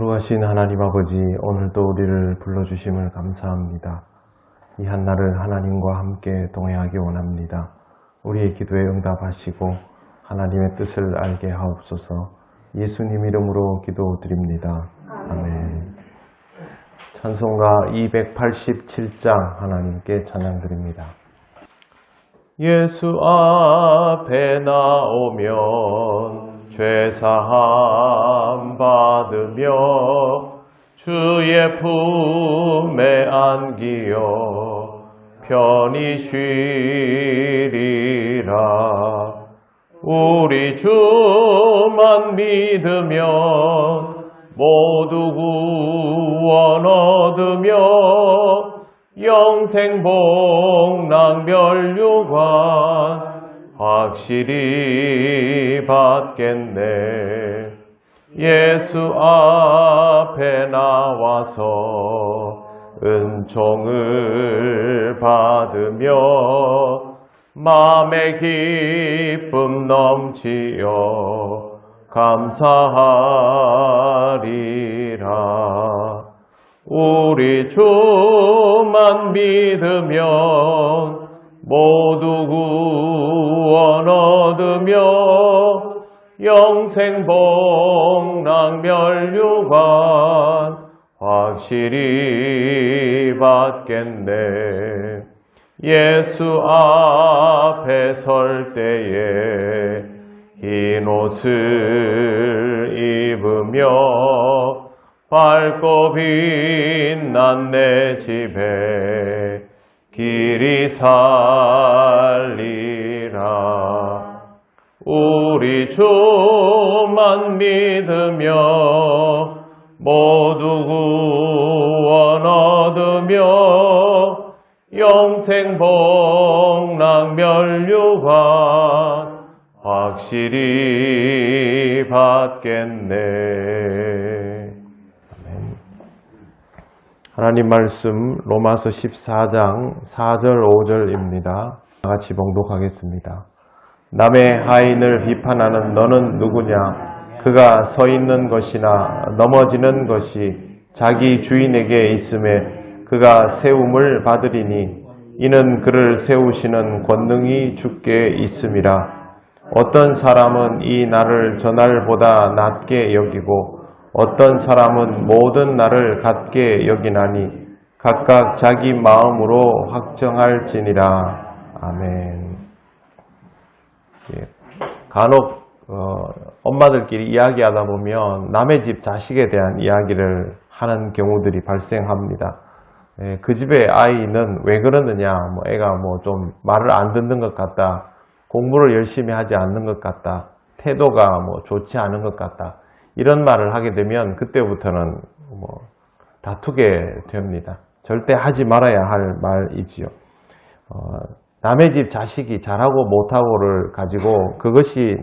거룩하신 하나님 아버지, 오늘도 우리를 불러주심을 감사합니다. 이 한날을 하나님과 함께 동행하기 원합니다. 우리의 기도에 응답하시고 하나님의 뜻을 알게 하옵소서 예수님 이름으로 기도드립니다. 아멘. 찬송가 287장 하나님께 찬양드립니다. 예수 앞에 나오면 죄사함 받으며 주의 품에 안기어 편히 쉬리라. 우리 주만 믿으면 모두 구원 얻으며 영생복 낭멸유관 확실히 받겠네. 예수 앞에 나와서 은총을 받으며 마음의 기쁨 넘치어 감사하리라. 우리 주만 믿으면 모두 구원 얻으며 영생복 낭멸유관 확실히 받겠네. 예수 앞에 설 때에 흰 옷을 입으며 밝고 빛난 내 집에 길이 살리라 우리 주만 믿으며 모두 구원 얻으며 영생복 낭멸유관 확실히 받겠네. 하나님 말씀 로마서 14장 4절 5절입니다. 같이 봉독하겠습니다. 남의 하인을 비판하는 너는 누구냐? 그가 서 있는 것이나 넘어지는 것이 자기 주인에게 있음에 그가 세움을 받으리니 이는 그를 세우시는 권능이 주께 있음이라. 어떤 사람은 이 날을 저날보다 낮게 여기고 어떤 사람은 모든 날을 같게 여기나니 각각 자기 마음으로 확정할지니라. 아멘. 예. 간혹 어, 엄마들끼리 이야기하다 보면 남의 집 자식에 대한 이야기를 하는 경우들이 발생합니다. 예, 그 집의 아이는 왜 그러느냐, 뭐 애가 뭐 좀 말을 안 듣는 것 같다, 공부를 열심히 하지 않는 것 같다, 태도가 뭐 좋지 않은 것 같다, 이런 말을 하게 되면 그때부터는 뭐 다투게 됩니다. 절대 하지 말아야 할 말이지요. 어, 남의 집 자식이 잘하고 못하고를 가지고 그것이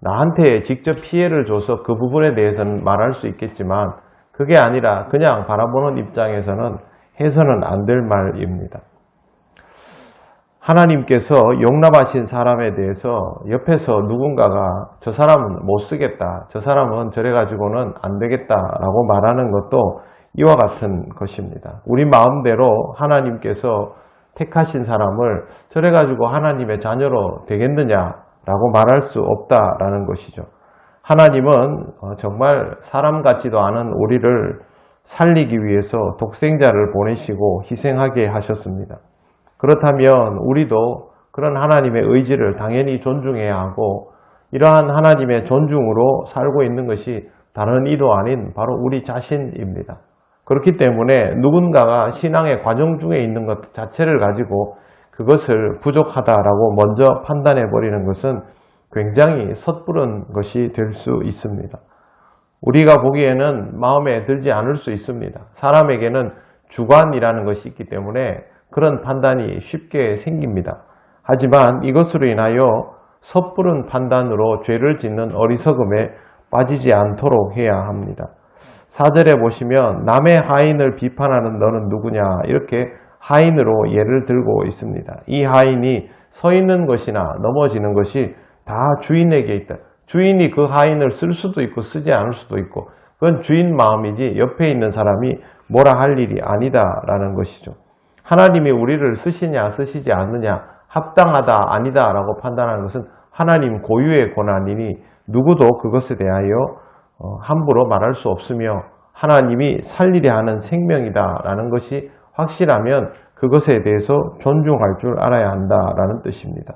나한테 직접 피해를 줘서 그 부분에 대해서는 말할 수 있겠지만 그게 아니라 그냥 바라보는 입장에서는 해서는 안 될 말입니다. 하나님께서 용납하신 사람에 대해서 옆에서 누군가가 저 사람은 못 쓰겠다, 저 사람은 저래 가지고는 안 되겠다라고 말하는 것도 이와 같은 것입니다. 우리 마음대로 하나님께서 택하신 사람을 저래 가지고 하나님의 자녀로 되겠느냐라고 말할 수 없다라는 것이죠. 하나님은 정말 사람 같지도 않은 우리를 살리기 위해서 독생자를 보내시고 희생하게 하셨습니다. 그렇다면 우리도 그런 하나님의 의지를 당연히 존중해야 하고 이러한 하나님의 존중으로 살고 있는 것이 다른 이도 아닌 바로 우리 자신입니다. 그렇기 때문에 누군가가 신앙의 과정 중에 있는 것 자체를 가지고 그것을 부족하다라고 먼저 판단해 버리는 것은 굉장히 섣부른 것이 될 수 있습니다. 우리가 보기에는 마음에 들지 않을 수 있습니다. 사람에게는 주관이라는 것이 있기 때문에 그런 판단이 쉽게 생깁니다. 하지만 이것으로 인하여 섣부른 판단으로 죄를 짓는 어리석음에 빠지지 않도록 해야 합니다. 사절에 보시면 남의 하인을 비판하는 너는 누구냐 이렇게 하인으로 예를 들고 있습니다. 이 하인이 서 있는 것이나 넘어지는 것이 다 주인에게 있다. 주인이 그 하인을 쓸 수도 있고 쓰지 않을 수도 있고 그건 주인 마음이지 옆에 있는 사람이 뭐라 할 일이 아니다라는 것이죠. 하나님이 우리를 쓰시냐 쓰시지 않느냐 합당하다 아니다 라고 판단하는 것은 하나님 고유의 권한이니 누구도 그것에 대하여 어, 함부로 말할 수 없으며 하나님이 살리려 하는 생명이다 라는 것이 확실하면 그것에 대해서 존중할 줄 알아야 한다라는 뜻입니다.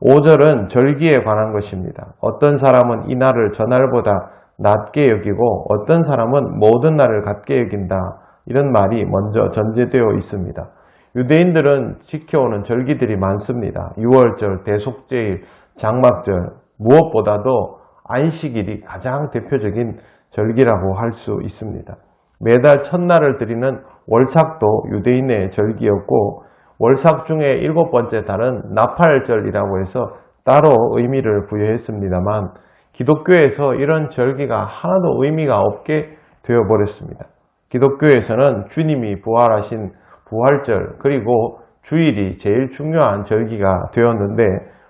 5절은 절기에 관한 것입니다. 어떤 사람은 이 날을 저날보다 낮게 여기고 어떤 사람은 모든 날을 같게 여긴다. 이런 말이 먼저 전제되어 있습니다. 유대인들은 지켜오는 절기들이 많습니다. 6월절, 대속제일, 장막절, 무엇보다도 안식일이 가장 대표적인 절기라고 할 수 있습니다. 매달 첫날을 드리는 월삭도 유대인의 절기였고 월삭 중에 일곱 번째 달은 나팔절이라고 해서 따로 의미를 부여했습니다만 기독교에서 이런 절기가 하나도 의미가 없게 되어버렸습니다. 기독교에서는 주님이 부활하신 부활절 그리고 주일이 제일 중요한 절기가 되었는데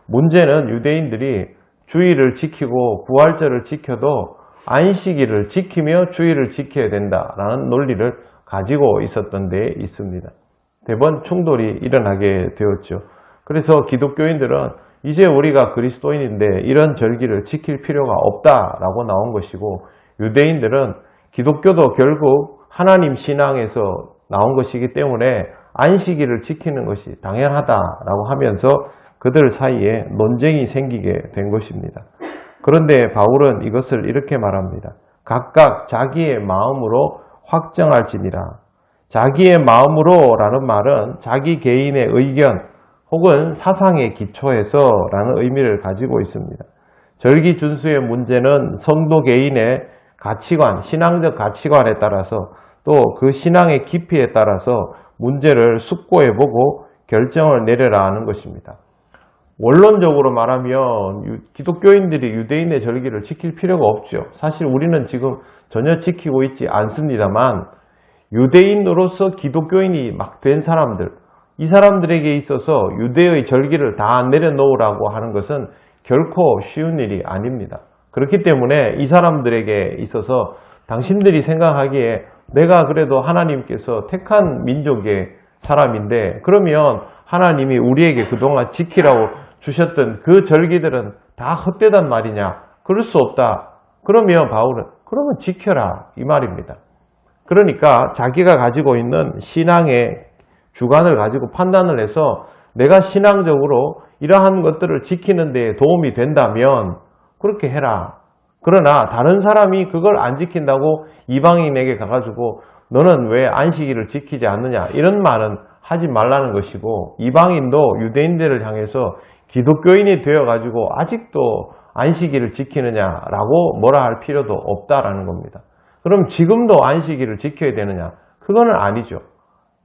문제는 유대인들이 주일을 지키고 부활절을 지켜도 안식일을 지키며 주일을 지켜야 된다라는 논리를 가지고 있었던 데 있습니다. 대번 충돌이 일어나게 되었죠. 그래서 기독교인들은 이제 우리가 그리스도인인데 이런 절기를 지킬 필요가 없다라고 나온 것이고 유대인들은 기독교도 결국 하나님 신앙에서 나온 것이기 때문에 안식일을 지키는 것이 당연하다라고 하면서 그들 사이에 논쟁이 생기게 된 것입니다. 그런데 바울은 이것을 이렇게 말합니다. 각각 자기의 마음으로 확정할지니라. 자기의 마음으로 라는 말은 자기 개인의 의견 혹은 사상의 기초에서 라는 의미를 가지고 있습니다. 절기 준수의 문제는 성도 개인의 가치관, 신앙적 가치관에 따라서 또 그 신앙의 깊이에 따라서 문제를 숙고해보고 결정을 내려라 하는 것입니다. 원론적으로 말하면 기독교인들이 유대인의 절기를 지킬 필요가 없죠. 사실 우리는 지금 전혀 지키고 있지 않습니다만 유대인으로서 기독교인이 막 된 사람들, 이 사람들에게 있어서 유대의 절기를 다 내려놓으라고 하는 것은 결코 쉬운 일이 아닙니다. 그렇기 때문에 이 사람들에게 있어서 당신들이 생각하기에 내가 그래도 하나님께서 택한 민족의 사람인데 그러면 하나님이 우리에게 그동안 지키라고 주셨던 그 절기들은 다 헛되단 말이냐? 그럴 수 없다. 그러면 바울은 그러면 지켜라 이 말입니다. 그러니까 자기가 가지고 있는 신앙의 주관을 가지고 판단을 해서 내가 신앙적으로 이러한 것들을 지키는 데 도움이 된다면 그렇게 해라. 그러나 다른 사람이 그걸 안 지킨다고 이방인에게 가가지고 너는 왜 안식일을 지키지 않느냐 이런 말은 하지 말라는 것이고 이방인도 유대인들을 향해서 기독교인이 되어가지고 아직도 안식일을 지키느냐라고 뭐라 할 필요도 없다라는 겁니다. 그럼 지금도 안식일을 지켜야 되느냐? 그거는 아니죠.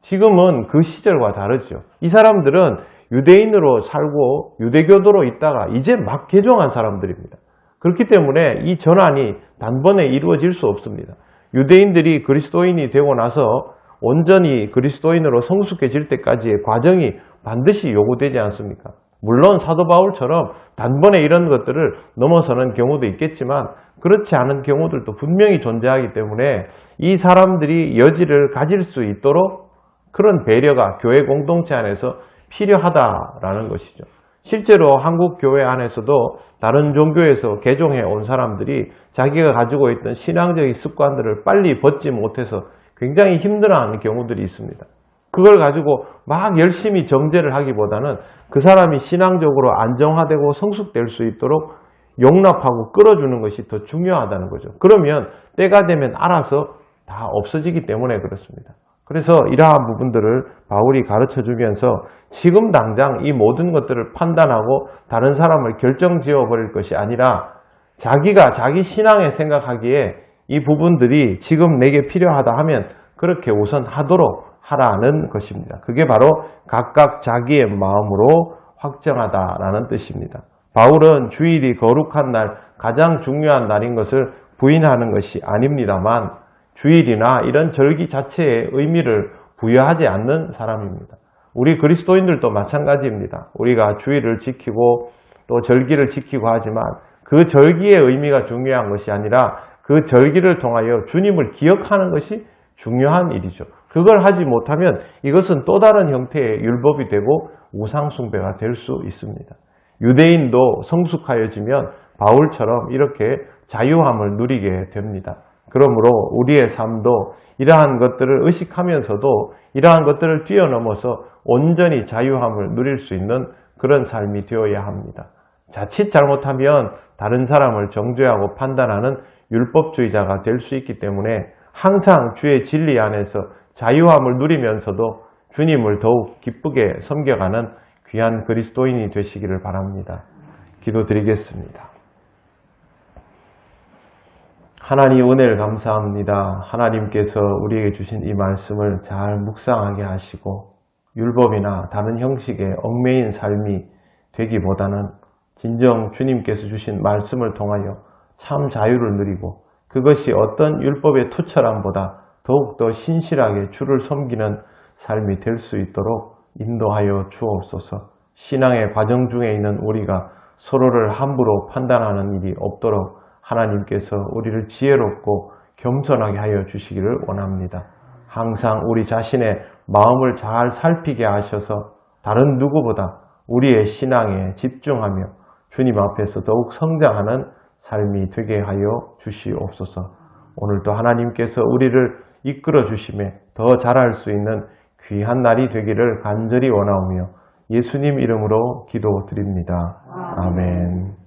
지금은 그 시절과 다르죠. 이 사람들은 유대인으로 살고 유대교도로 있다가 이제 막 개종한 사람들입니다. 그렇기 때문에 이 전환이 단번에 이루어질 수 없습니다. 유대인들이 그리스도인이 되고 나서 온전히 그리스도인으로 성숙해질 때까지의 과정이 반드시 요구되지 않습니까? 물론 사도 바울처럼 단번에 이런 것들을 넘어서는 경우도 있겠지만 그렇지 않은 경우들도 분명히 존재하기 때문에 이 사람들이 여지를 가질 수 있도록 그런 배려가 교회 공동체 안에서 필요하다라는 것이죠. 실제로 한국 교회 안에서도 다른 종교에서 개종해 온 사람들이 자기가 가지고 있던 신앙적인 습관들을 빨리 벗지 못해서 굉장히 힘들어하는 경우들이 있습니다. 그걸 가지고 막 열심히 정제를 하기보다는 그 사람이 신앙적으로 안정화되고 성숙될 수 있도록 용납하고 끌어주는 것이 더 중요하다는 거죠. 그러면 때가 되면 알아서 다 없어지기 때문에 그렇습니다. 그래서 이러한 부분들을 바울이 가르쳐 주면서 지금 당장 이 모든 것들을 판단하고 다른 사람을 결정 지어 버릴 것이 아니라 자기가 자기 신앙에 생각하기에 이 부분들이 지금 내게 필요하다 하면 그렇게 우선 하도록 하라는 것입니다. 그게 바로 각각 자기의 마음으로 확정하다라는 뜻입니다. 바울은 주일이 거룩한 날, 가장 중요한 날인 것을 부인하는 것이 아닙니다만 주일이나 이런 절기 자체의 의미를 부여하지 않는 사람입니다. 우리 그리스도인들도 마찬가지입니다. 우리가 주일을 지키고 또 절기를 지키고 하지만 그 절기의 의미가 중요한 것이 아니라 그 절기를 통하여 주님을 기억하는 것이 중요한 일이죠. 그걸 하지 못하면 이것은 또 다른 형태의 율법이 되고 우상숭배가 될 수 있습니다. 유대인도 성숙하여지면 바울처럼 이렇게 자유함을 누리게 됩니다. 그러므로 우리의 삶도 이러한 것들을 의식하면서도 이러한 것들을 뛰어넘어서 온전히 자유함을 누릴 수 있는 그런 삶이 되어야 합니다. 자칫 잘못하면 다른 사람을 정죄하고 판단하는 율법주의자가 될 수 있기 때문에 항상 주의 진리 안에서 자유함을 누리면서도 주님을 더욱 기쁘게 섬겨가는 귀한 그리스도인이 되시기를 바랍니다. 기도드리겠습니다. 하나님 은혜를 감사합니다. 하나님께서 우리에게 주신 이 말씀을 잘 묵상하게 하시고 율법이나 다른 형식의 얽매인 삶이 되기보다는 진정 주님께서 주신 말씀을 통하여 참 자유를 누리고 그것이 어떤 율법의 투철함보다 더욱더 신실하게 주를 섬기는 삶이 될 수 있도록 인도하여 주옵소서 신앙의 과정 중에 있는 우리가 서로를 함부로 판단하는 일이 없도록 하나님께서 우리를 지혜롭고 겸손하게 하여 주시기를 원합니다. 항상 우리 자신의 마음을 잘 살피게 하셔서 다른 누구보다 우리의 신앙에 집중하며 주님 앞에서 더욱 성장하는 삶이 되게 하여 주시옵소서. 오늘도 하나님께서 우리를 이끌어 주심에 더 잘할 수 있는 귀한 날이 되기를 간절히 원하오며 예수님 이름으로 기도드립니다. 아멘.